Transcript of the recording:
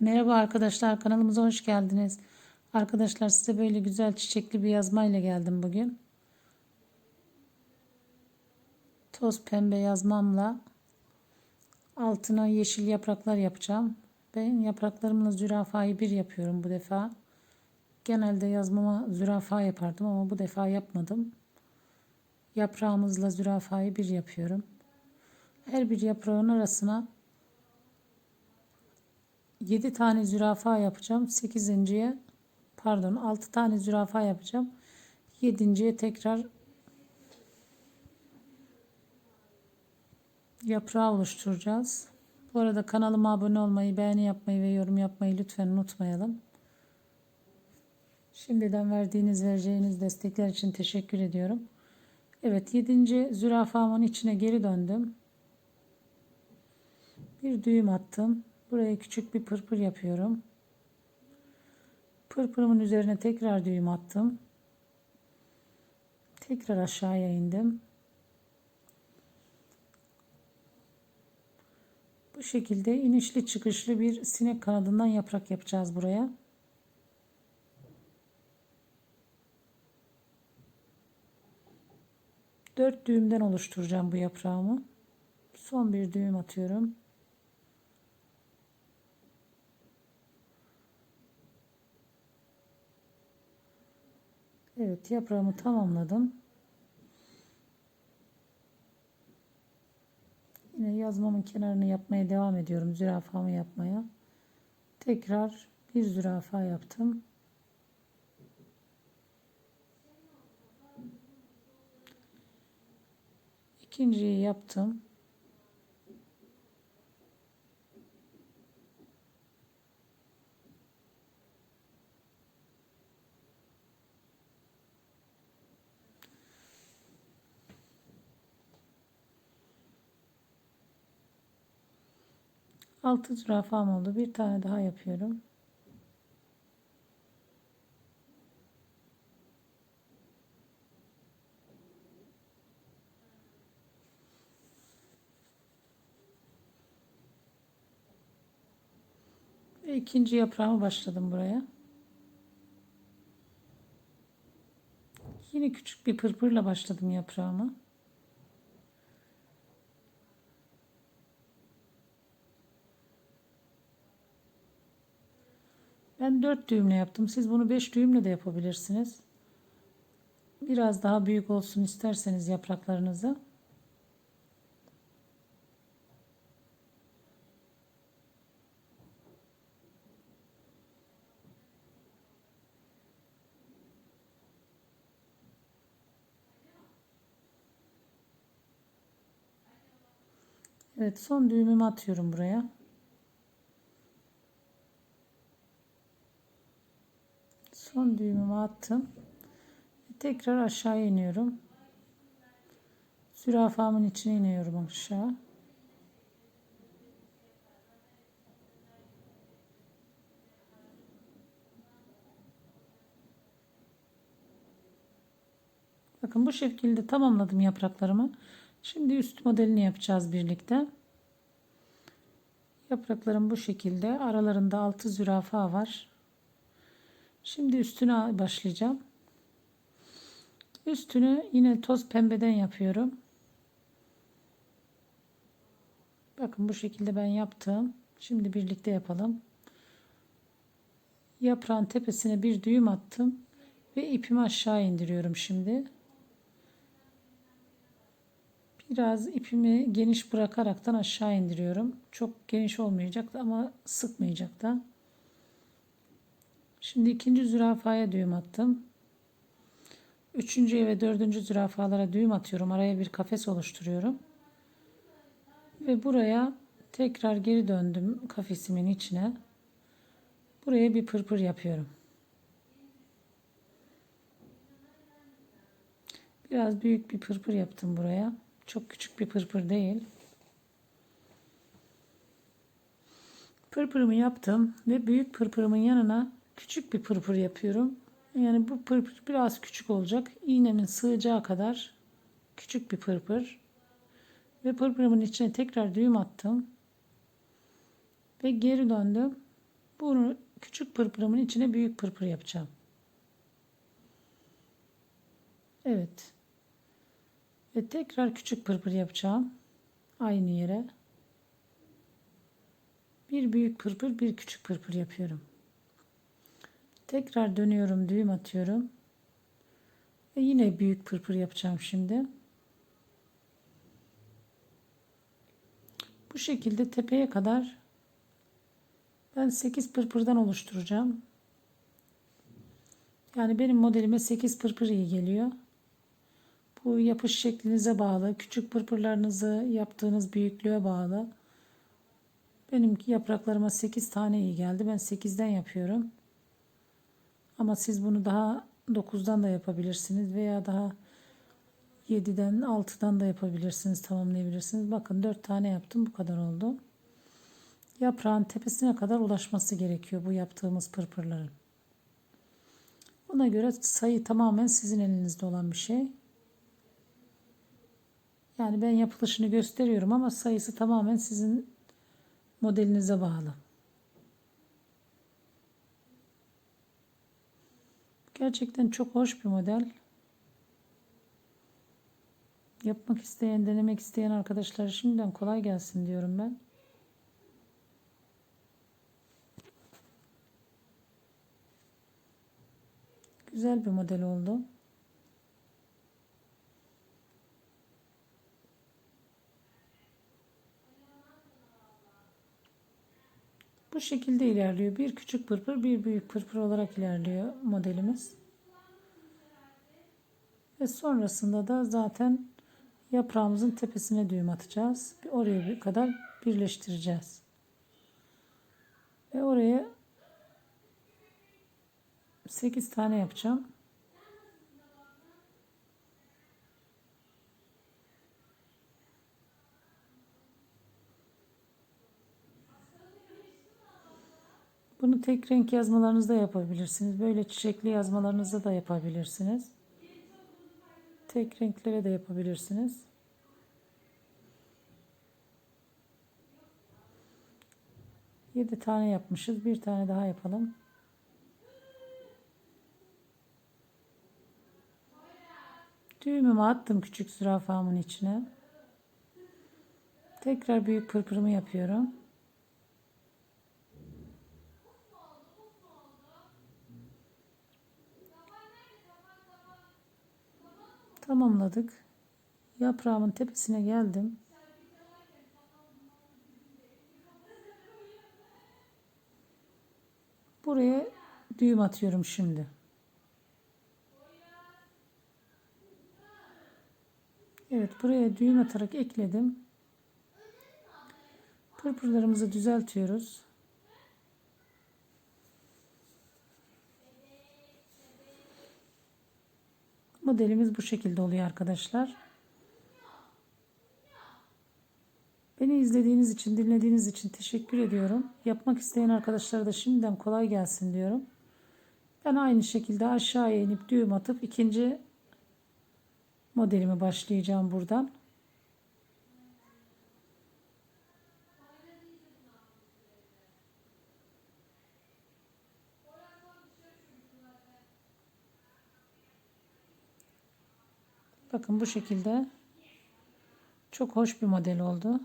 Merhaba arkadaşlar kanalımıza hoş geldiniz. Arkadaşlar size böyle güzel çiçekli bir yazmayla geldim bugün. Toz pembe yazmamla altına yeşil yapraklar yapacağım. Ben yapraklarımla zürafayı bir yapıyorum bu defa. Genelde yazmama zürafa yapardım ama bu defa yapmadım. Yaprağımızla zürafayı bir yapıyorum. Her bir yaprağın arasına 7 tane zürafa yapacağım. 8.ye pardon 6 tane zürafa yapacağım. 7.ye tekrar yaprağı oluşturacağız. Bu arada kanalıma abone olmayı, beğeni yapmayı ve yorum yapmayı lütfen unutmayalım. Şimdiden verdiğiniz, vereceğiniz destekler için teşekkür ediyorum. Evet 7. zürafamın içine geri döndüm. Bir düğüm attım. Buraya küçük bir pırpır yapıyorum. Pırpırımın üzerine tekrar düğüm attım. Tekrar aşağıya indim. Bu şekilde inişli çıkışlı bir sinek kanadından yaprak yapacağız buraya. Dört düğümden oluşturacağım bu yaprağımı. Son bir düğüm atıyorum. Evet yaprağımı tamamladım. Yine yazmamın kenarını yapmaya devam ediyorum. Zürafamı yapmaya. Tekrar bir zürafa yaptım. İkinciyi yaptım. Altı zürafam oldu. Bir tane daha yapıyorum. Ve ikinci yaprağımı başladım buraya. Yine küçük bir pırpırla başladım yaprağımı. Ben 4 düğümle yaptım. Siz bunu 5 düğümle de yapabilirsiniz. Biraz daha büyük olsun isterseniz yapraklarınızı. Evet son düğümümü atıyorum buraya. Son düğümümü attım. Tekrar aşağı iniyorum. Zürafamın içine iniyorum aşağı. Bakın bu şekilde tamamladım yapraklarımı. Şimdi üst modelini yapacağız birlikte. Yapraklarım bu şekilde. Aralarında altı zürafa var. Şimdi üstüne başlayacağım. Üstünü yine toz pembeden yapıyorum. Bakın bu şekilde ben yaptım. Şimdi birlikte yapalım. Yaprağın tepesine bir düğüm attım ve ipimi aşağı indiriyorum şimdi. Biraz ipimi geniş bırakaraktan aşağı indiriyorum. Çok geniş olmayacak ama sıkmayacak da. Şimdi ikinci zürafaya düğüm attım. Üçüncü ve dördüncü zürafalara düğüm atıyorum. Araya bir kafes oluşturuyorum. Ve buraya tekrar geri döndüm kafesimin içine. Buraya bir pırpır yapıyorum. Biraz büyük bir pırpır yaptım buraya. Çok küçük bir pırpır değil. Pırpırımı yaptım ve büyük pırpırımın yanına küçük bir pırpır yapıyorum. Yani bu pırpır biraz küçük olacak. İğnemin sığacağı kadar küçük bir pırpır. Ve pırpırımın içine tekrar düğüm attım. Ve geri döndüm. Bunu küçük pırpırımın içine büyük pırpır yapacağım. Evet. Ve tekrar küçük pırpır yapacağım. Aynı yere. Bir büyük pırpır, bir küçük pırpır yapıyorum. Tekrar dönüyorum, düğüm atıyorum. Ve yine büyük pırpır yapacağım şimdi. Bu şekilde tepeye kadar ben 8 pırpırdan oluşturacağım. Yani benim modelime 8 pırpır iyi geliyor. Bu yapış şeklinize bağlı. Küçük pırpırlarınızı yaptığınız büyüklüğe bağlı. Benim yapraklarıma 8 tane iyi geldi. Ben 8'den yapıyorum. Ama siz bunu daha 9'dan da yapabilirsiniz veya daha 7'den 6'dan da yapabilirsiniz tamamlayabilirsiniz. Bakın 4 tane yaptım bu kadar oldu. Yaprağın tepesine kadar ulaşması gerekiyor bu yaptığımız pırpırların. Buna göre sayı tamamen sizin elinizde olan bir şey. Yani ben yapılışını gösteriyorum ama sayısı tamamen sizin modelinize bağlı. Gerçekten çok hoş bir model. Yapmak isteyen, denemek isteyen arkadaşlara şimdiden kolay gelsin diyorum ben. Güzel bir model oldu. Bu şekilde ilerliyor. Bir küçük pırpır, bir büyük pırpır olarak ilerliyor modelimiz. Ve sonrasında da zaten yaprağımızın tepesine düğüm atacağız. Oraya bir kadar birleştireceğiz. Ve oraya 8 tane yapacağım. Bunu tek renk yazmalarınızda yapabilirsiniz. Böyle çiçekli yazmalarınızda da yapabilirsiniz. Tek renklere de yapabilirsiniz. Yedi tane yapmışız. Bir tane daha yapalım. Düğümümü attım küçük zürafamın içine. Tekrar büyük pırpırımı yapıyorum. Tamamladık. Yaprağımın tepesine geldim. Buraya düğüm atıyorum şimdi. Evet buraya düğüm atarak ekledim. Pırpırlarımızı düzeltiyoruz. Modelimiz bu şekilde oluyor arkadaşlar. Beni izlediğiniz için, dinlediğiniz için teşekkür ediyorum. Yapmak isteyen arkadaşlara da şimdiden kolay gelsin diyorum. Ben aynı şekilde aşağıya inip düğüm atıp ikinci modelimi başlayacağım buradan. Bakın bu şekilde çok hoş bir model oldu.